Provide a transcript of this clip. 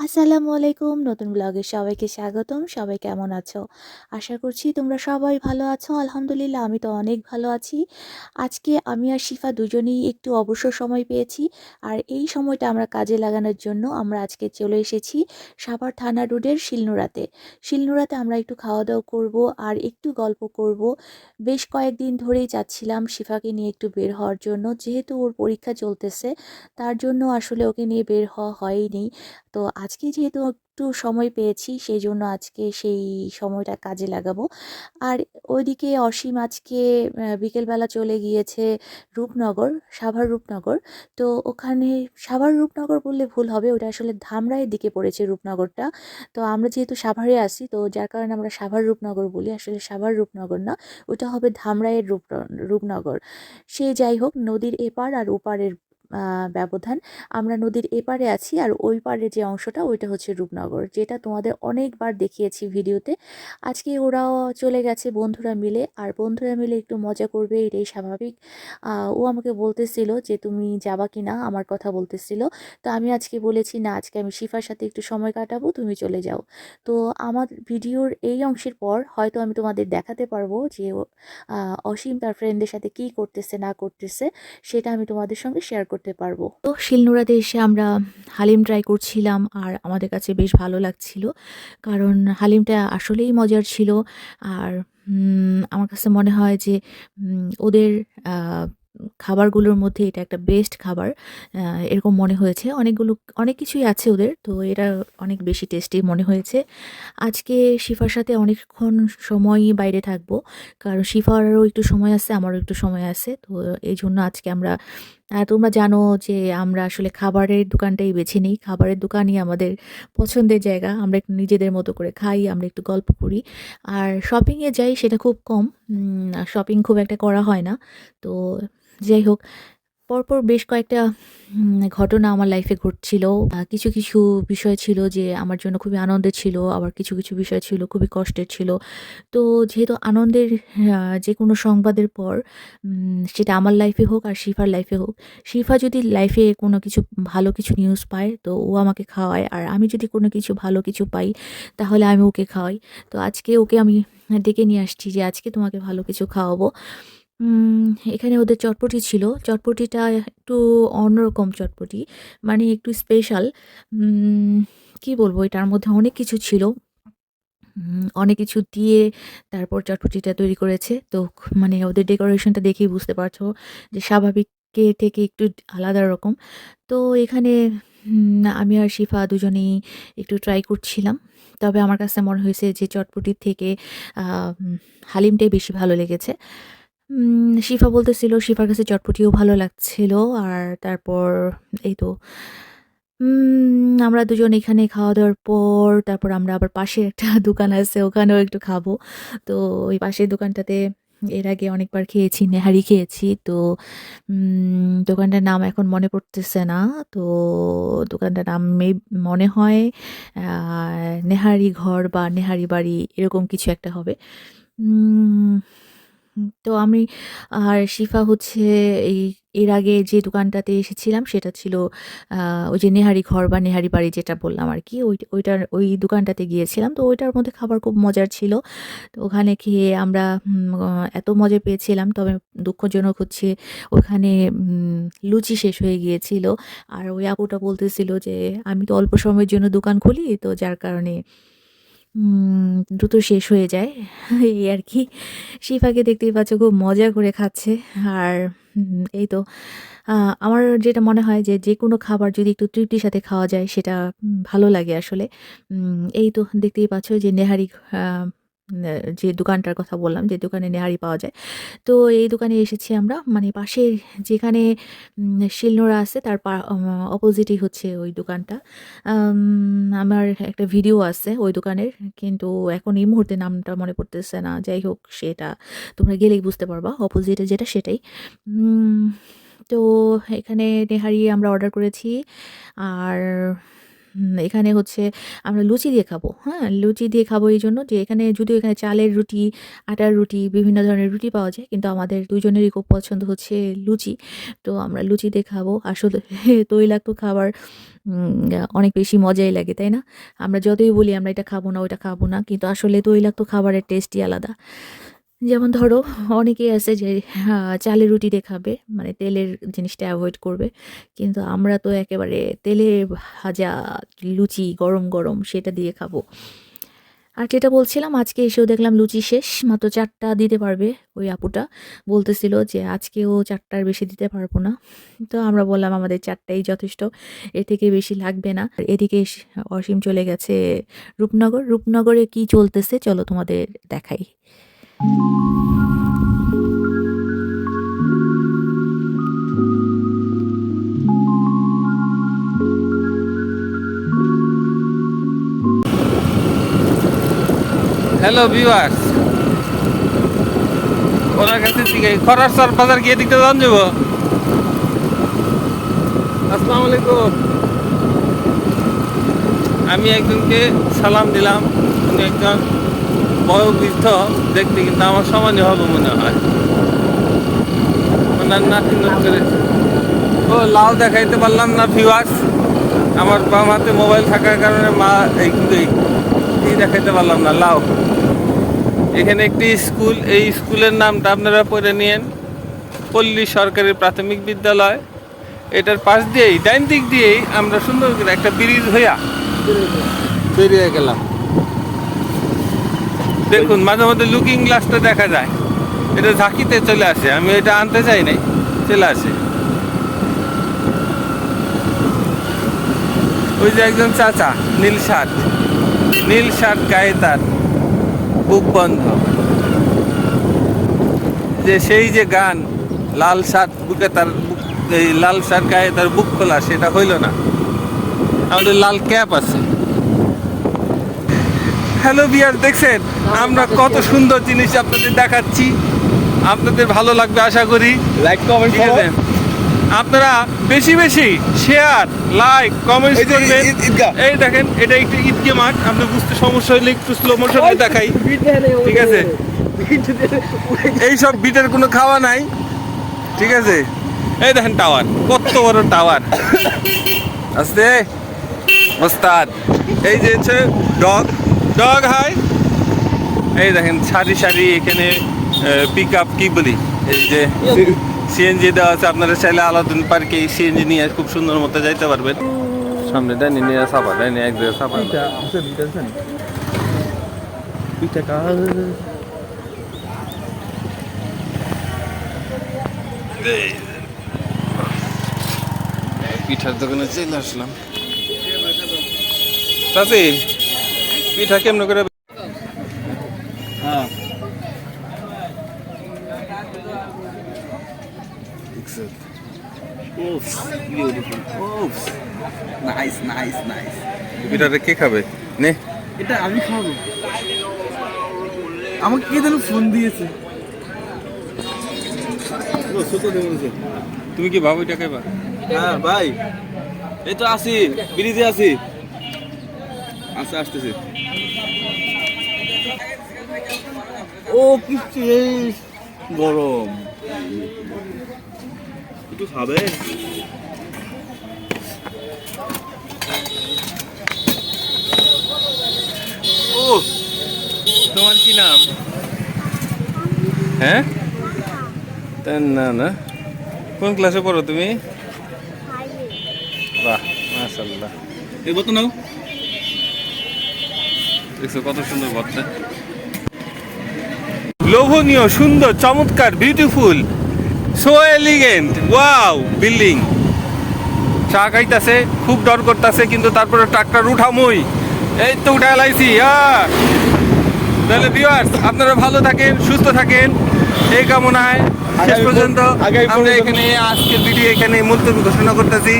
আসসালামু আলাইকুম। নতুন ব্লগে সবাইকে স্বাগতম। সবাই কেমন আছো? আশা করছি তোমরা সবাই ভালো আছো। আলহামদুলিল্লাহ, আমি তো অনেক ভালো আছি। আজকে আমি আর শিফা দুজনেই একটু অবসর সময় পেয়েছি। আর এই সময়টা আমরা কাজে লাগানোর জন্য আমরা আজকে চলে এসেছি সাভার থানা রোডের শিলনোড়াতে। শিলনোড়াতে আমরা একটু খাওয়া দাওয়া করব আর একটু গল্প করব। বেশ কয়েকদিন ধরেই যাচ্ছিলাম শিফাকে নিয়ে একটু বের হওয়ার জন্য। যেহেতু ওর পরীক্ষা চলতেছে, তার জন্য আসলে ওকে নিয়ে বের হওয়া হয়নি তো আজকে যেহেতু একটু সময় পেয়েছি সেই জন্য আজকে সেই সময়টা কাজে লাগাবো। আর ওইদিকে অসীম আজকে বিকেলবেলা চলে গিয়েছে রূপনগর, সাভার রূপনগর। তো ওখানে সাভার রূপনগর বললে ভুল হবে, ওটা আসলে ধামরাইয়ের দিকে পড়েছে রূপনগরটা। তো আমরা যেহেতু সাভারে আসি তো যার কারণে আমরা সাভার রূপনগর বলি, আসলে সাভার রূপনগর না, ওটা হবে ধামরাইয়ের রূপ রূপনগর। সে যাই হোক, নদীর এপার আর ওপারের ব্যবধান। আমরা নদীর এপারে আছি আর ওই পারে যে অংশটা ওইটা হচ্ছে রূপনগর, যেটা তোমাদের অনেকবার দেখিয়েছি ভিডিওতে। আজকে ওরাও চলে গেছে বন্ধুরা মিলে আর বন্ধুরা মিলে একটু মজা করবে, এটাই স্বাভাবিক। ও আমাকে বলতেছিল যে, তুমি যাবা কি না? আমার কথা বলতেছিল। তো আমি আজকে বলেছি, না, আজকে আমি শিফার সাথে একটু সময় কাটাবো, তুমি চলে যাও। তো আমার ভিডিওর এই অংশের পর হয়তো আমি তোমাদের দেখাতে পারব যে অসীম তার ফ্রেন্ডদের সাথে কি করতেছে, না করতেছে, সেটা আমি তোমাদের সঙ্গে শেয়ার পারব। তো শিলনোড়াতে এসে আমরা হালিম ট্রাই করছিলাম আর আমাদের কাছে বেশ ভালো লাগছিল। কারণ হালিমটা আসলেই মজার ছিল আর আমার কাছে মনে হয় যে ওদের খাবারগুলোর মধ্যে এটা একটা বেস্ট খাবার। এরকম মনে হয়েছে। অনেকগুলো, অনেক কিছুই আছে ওদের, তো এটা অনেক বেশি টেস্টি মনে হয়েছে। আজকে শিফার সাথে অনেকক্ষণ সময়ই বাইরে থাকব। কারণ শিফারও একটু সময় আছে, আমারও একটু সময় আছে, তো এই জন্য আজকে আমরা তোমরা জানো যে আমরা আসলে খাবারের দোকানটাই বেছে নিই। খাবারের দোকানই আমাদের পছন্দের জায়গা। আমরা একটু নিজেদের মতো করে খাই, আমরা একটু গল্প করি। আর শপিংয়ে যাই, সেটা খুব কম। শপিং খুব একটা করা হয় না। তো যাই হোক পরপর বেশ কয়েকটা ঘটনা আমার লাইফে ঘটছিল। কিছু কিছু বিষয় ছিল যে আমার জন্য খুবই আনন্দের ছিল, আবার কিছু কিছু বিষয় ছিল খুবই কষ্টের ছিল। তো যেহেতু আনন্দের যে কোনো সংবাদের পর সেটা আমার লাইফে হোক আর শিফার লাইফে হোক, শিফা যদি লাইফে কোনো কিছু ভালো কিছু নিউজ পায়, তো ও আমাকে খাওয়ায়। আর আমি যদি কোনো কিছু ভালো কিছু পাই, তাহলে আমি ওকে খাওয়াই। তো আজকে ওকে আমি ডেকে নিয়ে আসছি যে, আজকে তোমাকে ভালো কিছু খাওয়াবো। এখানে ওদের চটপটি ছিল। চটপটিটা একটু অন্যরকম চটপটি মানে একটু স্পেশাল কি বলব, এটার মধ্যে অনেক কিছু ছিল। অনেক কিছু দিয়ে তারপর চটপটিটা তৈরি করেছে। তো মানে ওদের ডেকোরেশনটা দেখেই বুঝতে পারছ যে স্বাভাবিককে থেকে একটু আলাদা রকম। তো এখানে আমি আর শিফা দুজনেই একটু ট্রাই করছিলাম। তবে আমার কাছে মনে হয়েছে যে চটপটির থেকে হালিমটাই বেশি ভালো লেগেছে। শিফা বলতেছিল, শিফার কাছে চটপটিও ভালো লাগছিল। আর তারপর এই তো আমরা দুজন এখানে খাওয়া দাওয়ার পর, তারপর আমরা আবার পাশে একটা দোকান আছে, ওখানেও একটু খাব। তো ওই পাশের দোকানটাতে এর আগে অনেকবার খেয়েছি, নেহারি খেয়েছি। তো দোকানটার নাম এখন মনে পড়তেছে না। তো দোকানটার নাম মনে হয় নেহারি ঘর বা নেহারি বাড়ি, এরকম কিছু একটা হবে। তো আমি, আর শিফা হচ্ছে এই, এর আগে যে দোকানটাতে এসেছিলাম সেটা ছিল ওই যে নেহারি ঘর বা নেহারি বাড়ি যেটা বললাম আর কি, ওই, ওইটার, ওই দোকানটাতে গিয়েছিলাম। তো ওইটার মধ্যে খাবার খুব মজার ছিল। তো ওখানে খেয়ে আমরা এত মজা পেয়েছিলাম। তবে দুঃখজনক হচ্ছে ওখানে লুচি শেষ হয়ে গিয়েছিল। আর ওই আপুটা বলতেছিল যে, আমি তো অল্প সময়ের জন্য দোকান খুলি, তো যার কারণে দ্রুত শেষ হয়ে যায়। এই আর কি। শিফাকে দেখতেই পাচ্ছ খুব মজা করে খাচ্ছে। আর এই তো আমার যেটা মনে হয় যে যে কোনো খাবার যদি একটু তৃপ্তির সাথে খাওয়া যায়, সেটা ভালো লাগে আসলে। এই তো, দেখতেই পাচ্ছ যে নেহারি যে দোকানটার কথা বললাম, যে দোকানে নেহারি পাওয়া যায়। তো এই দোকানে এসেছি আমরা মানে পাশে যেখানে শিলনোড়া আছে, তার অপোজিটই হচ্ছে ওই দোকানটা। আমার একটা ভিডিও আছে ওই দোকানের, কিন্তু এখন এই মুহূর্তে নামটা মনে পড়তেছে না। যাই হোক, সেটা তোমরা গেলেই বুঝতে পারবা, অপোজিটে যেটা সেটাই। তো এখানে নেহারি আমরা অর্ডার করেছি, আর এখানে হচ্ছে আমরা লুচি দিয়ে খাব। হ্যাঁ লুচি দিয়ে খাব এই জন্য যে এখানে যদিও এখানে চালের রুটি, আটার রুটি, বিভিন্ন ধরনের রুটি পাওয়া যায়, কিন্তু আমাদের দুজনেরই খুব পছন্দ হচ্ছে লুচি। তো আমরা লুচি দিয়ে খাব। আসলে তৈলাক্ত খাবার অনেক বেশি মজাই লাগে, তাই না? আমরা যতই বলি আমরা এটা খাব না, ওইটা খাব না, কিন্তু আসলে তৈলাক্ত খাবারের টেস্টই আলাদা। যেমন ধরো, অনেকেই আছে যে চালের রুটি দিয়ে খাবে মানে তেলের জিনিসটা অ্যাভয়েড করবে। কিন্তু আমরা তো একেবারে তেলে ভাজা লুচি গরম গরম সেটা দিয়ে খাব। আর যেটা বলছিলাম, আজকে এসেও দেখলাম লুচি শেষ, মাত্র চারটা দিতে পারবে ওই আপুটা। বলতেছিল যে, আজকেও চারটার বেশি দিতে পারব না। তো আমরা বললাম, আমাদের চারটাই যথেষ্ট, এর থেকে বেশি লাগবে না। আর এদিকে অসীম চলে গেছে রূপনগর। রূপনগরে কি চলতেছে, চলো তোমাদের দেখাই। হ্যালো ভিউয়ার্স ওনার কাছে থেকে খরার সর বাজার গিয়ে দিকতে যান যাব। আসসালামু আলাইকুম। আমি একজনকে সালাম দিলাম। উনি একজন বয়োবৃদ্ধ দেখতে কিন্তু আমার সমানই হবে মনে হয়। ওনার নাতি করে ও, লাউ দেখাইতে পারলাম না ভিউয়ার্স আমার বাম হাতে মোবাইল থাকার কারণে মা এই কিন্তু এই দেখাইতে পারলাম না, লাউ। এখানে একটি স্কুল, এই স্কুলের নামটা আপনারা পড়ে নিয়েন। পল্লী সরকারি প্রাথমিক বিদ্যালয়। এটার পাশ দিয়েই, ডাইন দিক দিয়েই আমরা সুন্দর করে একটা ব্রিজ হইয়া বেরিয়ে গেলাম। দেখুন, মাঝে মধ্যে লুকিং গ্লাসটা দেখা যায়। এটা ঝাঁকিতে চলে আসে, আমি এটা আনতে চাই নাই, চলে আসে। ওই যে একজন চাচা, নীল শার্ট। নীল শার্ট গায়ে তার বুক বন্ধ। যে সেই যে গান, লাল শার্ট বুকে তার এই লাল শার্ট গায়ে তার বুক খোলা, সেটা হইল না। আমাদের লাল ক্যাপ আছে। হ্যালো বিয়ার, দেখছেন? আমরা কত সুন্দর জিনিস আপনাদের দেখাচ্ছি। আপনাদের ভালো লাগবে আশা করি। লাইক কমেন্ট আছে? আপনারা বেশি বেশি শেয়ার লাইক কমেন্ট করবেন। এই দেখেন এটা একটু ঈদকে মাঠ। আপনি বুঝতে সমস্যা হলে একটু স্লো মোশনে দেখাই। ঠিক আছে? এই সব বিটের কোনো খাওয়া নাই। ঠিক আছে? এই দেখেন টাওয়ার কত বড় টাওয়ার। আস্তে ওস্তাদ। এই যে হচ্ছে ডগ। Dog high. এই দেখেন সারি সারি এখানে পিক আপ কি বলি? এই যে সিএনজি দেওয়া আছে আপনারা চাইলে আলাদিন পার্কে এই সিএনজি নিয়ে খুব সুন্দর মতো যাইতে পারবেন। সামনে ডাইনি নিয়ে সাপা ডাইনি এক জায়গায় সাপা পিঠার দোকানে চলে আসলাম। চাচি পিঠা কেমন করে হ্যাঁ কে খাবে? নে। এটা আমি খাব। আমাকে কে যেন ফোন দিয়েছে? তুমি কি ভাবো এটা খাইবা? হ্যাঁ ভাই। এই তো আছি ব্রিজে আছি। আচ্ছা আসতেছে। ও কি এই গরম। একটু খাবে? তোমার কি নাম? হ্যাঁ? না না। কোন ক্লাসে পড়ো তুমি? বাহ মাশাল্লাহ এই বতো নাও। দেখছ কত সুন্দর বাচ্চা লোভনীয় সুন্দর চমৎকার beautiful so elegant wow building চা খাইতাছে খুব ডর করতেছে কিন্তু তারপরে ট্রাক্টর উঠামই। এই তো উঠা লাইছি হ্যাঁ তাহলে ভিউয়ার্স আপনারা ভালো থাকেন সুস্থ থাকেন। এই কামনায় শেষ পর্যন্ত আমরা এখানে আজকের ভিডিও এখানে মুলতবি ঘোষণা করতেছি।